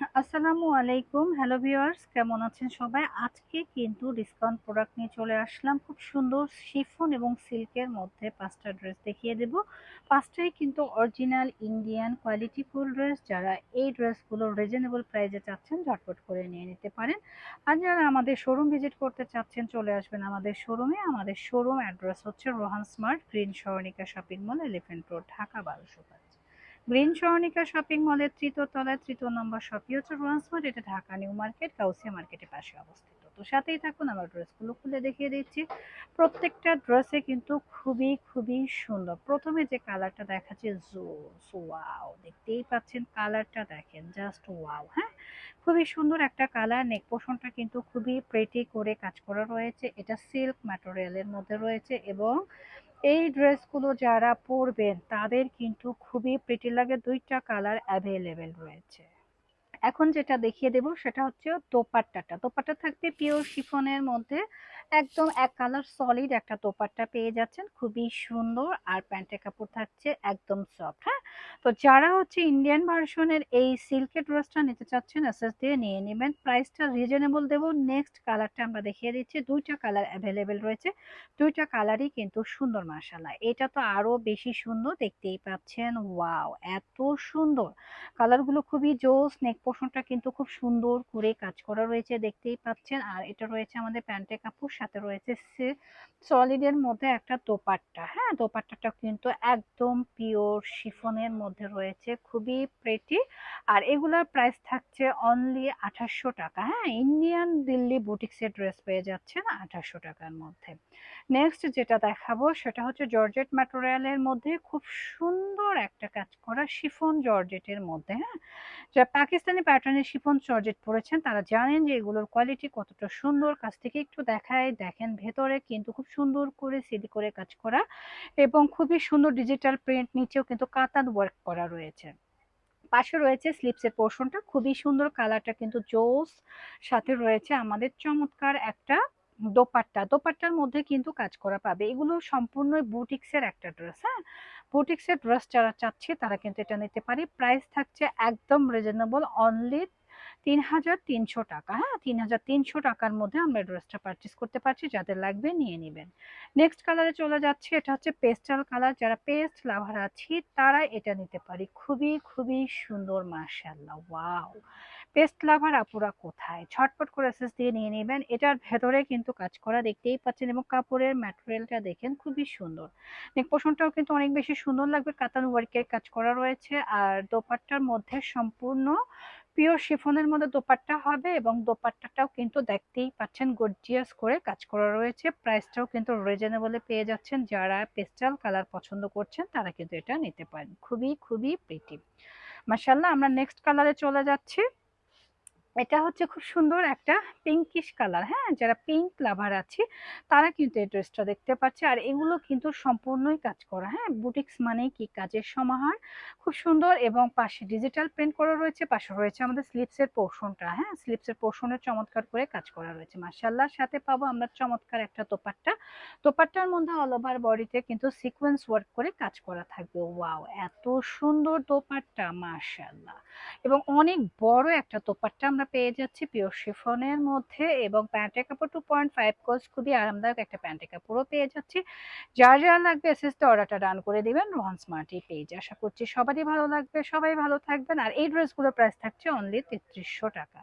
আসসালামু আলাইকুম। Hello viewers কেমন আছেন সবাই? আজকে কিন্তু ডিসকাউন্ট প্রোডাক্ট নিয়ে চলে আসলাম। খুব সুন্দর শিফন এবং সিল্কের মধ্যে পাঁচটা ড্রেস দেখিয়ে দেব। পাঁচটাই কিন্তু original Indian quality full dress যারা এই ড্রেসগুলো রিজনেবল প্রাইসে চাচ্ছেন, ঝটপট করে নিয়ে নিতে পারেন। আর যারা আমাদের শোরুম ভিজিট করতে চাচ্ছেন, চলে আসবেন আমাদের শোরুমে আমাদের শোরুম অ্যাড্রেস হচ্ছে Rohan smart green সরণিকা shopping mall elephant road Dhaka, বারোশো গ্রিন সরণিকা শপিং মলের তৃতীয় তলায় তৃতীয় নম্বর শপই হচ্ছে রোহান্সমার্ট এটা ঢাকা নিউ মার্কেট কাউসিয়া মার্কেটের পাশে অবস্থিত। তো সাথেই থাকুন, আমার ড্রেসগুলো খুলে দেখিয়ে দিচ্ছি। প্রত্যেকটা ড্রেসে কিন্তু খুবই খুবই সুন্দর। প্রথমে যে কালারটা দেখাচ্ছে জোস ওয়াও, দেখতেই পাচ্ছেন কালারটা, দেখেন, জাস্ট ওয়াও হ্যাঁ? খুবই সুন্দর একটা কালার, নেক পোষণটা কিন্তু খুবই প্রেটি করে কাজ করা রয়েছে। এটা সিল্ক ম্যাটেরিয়ালের মধ্যে রয়েছে এবং এই ড্রেসগুলো যারা পরবেন, তাদের কিন্তু খুবই প্রিটি লাগে। দুইটা কালার অ্যাভেলেবেল রয়েছে। এখন যেটা দেখিয়ে দেব, সেটা হচ্ছে দোপাট্টাটা। দোপাট্টা থাকবে পিওর শিফনের মধ্যে। একদম এক কালার সলিড একটা দোপাট্টা পেয়ে যাচ্ছেন। খুবই সুন্দর আর প্যান্টের কাপড় থাকছে একদম সফট হ্যাঁ? তো যারা হচ্ছে ইন্ডিয়ান ভার্সনের এই সিল্কের ড্রেসটা নিতে চাচ্ছেন এসএস দিয়ে নিয়ে নেবেন। প্রাইসটা রিজনেবল দেবো। নেক্সট কালারটা আমরা দেখিয়ে দিচ্ছি। দুইটা কালার অ্যাভেলেবেল রয়েছে। দুইটা কালারই কিন্তু সুন্দর মাসালা এটা তো আরও বেশি সুন্দর দেখতেই পাচ্ছেন। ওয়াও এত সুন্দর। কালারগুলো খুবই জোস। নেক পোর্শনটা কিন্তু খুব সুন্দর করে কাজ করা রয়েছে, দেখতেই পাচ্ছেন। আর এটা রয়েছে আমাদের প্যান্টের কাপড়। সাথে রয়েছে সলিডের মধ্যে একটা দোপাট্টা। হ্যাঁ দোপাট্টাটা কিন্তু একদম পিওর শিফনের মধ্যে রয়েছে, খুবই প্রেটি আর এগুলোর প্রাইস থাকছে অনলি আঠাশশো টাকা। হ্যাঁ ইন্ডিয়ান দিল্লি বুটিক্সের ড্রেস পেয়ে যাচ্ছেন আঠাশশো টাকার মধ্যে। নেক্সট যেটা দেখাবো সেটা হচ্ছে জর্জেট ম্যাটেরিয়ালের মধ্যে খুব সুন্দর একটা কাজ করা শিফন জর্জেটের মধ্যে। হ্যাঁ যারা পাকিস্তানি প্যাটার্নের শিফন জর্জেট পরেছেন তারা জানেন যে এগুলোর কোয়ালিটি কতটা সুন্দর। কাছ থেকে একটু দেখায় দেখেন ভেতরে কিন্তু খুব সুন্দর করে সিলি করে কাজ করা এবং খুবই সুন্দর ডিজিটাল প্রিন্ট নিচেও কিন্তু কাতান ওয়ার্ক করা রয়েছে। পাশে রয়েছে স্লিপসের পোর্শনটা খুবই সুন্দর কালারটা কিন্তু জোস। সাথে রয়েছে আমাদের চমৎকার একটা দোপাট্টা। দোপাট্টার মধ্যে কিন্তু কাজ করা পাবে। এগুলো সম্পূর্ণ বুটিক্সের একটা ড্রেস হ্যাঁ? বুটিক্সের ড্রেস যারা চাচ্ছে তারা কিন্তু এটা নিতে পারে। প্রাইস থাকছে একদম রিজনেবল অনলি তিন হাজার তিনশো টাকা হ্যাঁ? তিন হাজার তিনশো টাকার মধ্যে আমরা ড্রেসটা পারচেস করতে পারছি, যাদের লাগবে নিয়ে নেবেন। নেক্সট কালারে চলে যাচ্ছে, এটা হচ্ছে পেস্টাল কালার যারা পেস্ট লাভার আছি তারা এটা নিতে পারি। খুবই খুবই সুন্দর মার্শাল্লাহ ওয়াও! পেস্ট লাভার আপুরা কোথায়? ছটপট করে এসএস দিয়ে নিয়ে নেবেন। এটার ভেতরে কিন্তু কাজ করা দেখতেই পাচ্ছেন এবং কাপড়ের ম্যাটেরিয়ালটা দেখেন, খুবই সুন্দর। নেক পোষণটাও কিন্তু অনেক বেশি সুন্দর লাগবে। কাতান ওয়ার্কের কাজ করা রয়েছে। আর দোপাট্টার মধ্যে সম্পূর্ণ পিওর শিফনের মধ্যে দোপাট্টা হবে এবং দোপাট্টাটাও কিন্তু দেখতেই পাচ্ছেন গর্জিয়াস করে কাজ করা রয়েছে। প্রাইসটাও কিন্তু রিজনেবলে পেয়ে যাচ্ছেন। যারা পেস্টাল কালার পছন্দ করছেন, তারা কিন্তু এটা নিতে পারেন। খুবই খুবই প্রিটি মাসাল্লাহ আমরা নেক্সট কালারে চলে যাচ্ছি। এটা হচ্ছে খুব সুন্দর একটা পিঙ্কিশ কালার হ্যাঁ? যারা পিঙ্ক লাভার আছে, তারা কিন্তু এই ড্রেসটা দেখতে পাচ্ছে। আর এগুলো কিন্তু সম্পূর্ণই কাজ করা হ্যাঁ? বুটিক্স মানেই কি? কাজের সমাহার। খুব সুন্দর এবং পাশে ডিজিটাল প্রিন্ট করা রয়েছে, পাশে রয়েছে আমাদের স্লিপসের পোর্শনটা হ্যাঁ? স্লিপসের পোর্শনের চমৎকার করে কাজ করা রয়েছে। মার্শাল্লাহর সাথে পাবো আমরা চমৎকার একটা তোপাট্টা তোপাট্টার মধ্যে অল ওভার বডিতে কিন্তু সিকোয়েন্স ওয়ার্ক করে কাজ করা থাকবে। ওয়াও! এত সুন্দর দোপাট্টা মার্শাল্লাহ এবং অনেক বড় একটা তোপাট্টা আমরা পেয়ে যাচ্ছি পিওর শিফনের মধ্যে এবং প্যান্টের কাপড় টু পয়েন্ট ফাইভ কোর্স খুবই আরামদায়ক একটা প্যান্টের কাপড়ও পেয়ে যাচ্ছি। যার যা লাগবে এসএসতে অর্ডারটা ডান করে দিবেন রোহান স্মার্টি পেজ আশা করছি সবারই ভালো লাগবে, সবাই ভালো থাকবেন। আর এই ড্রেসগুলোর প্রাইস থাকছে অনলি তেত্রিশশো টাকা।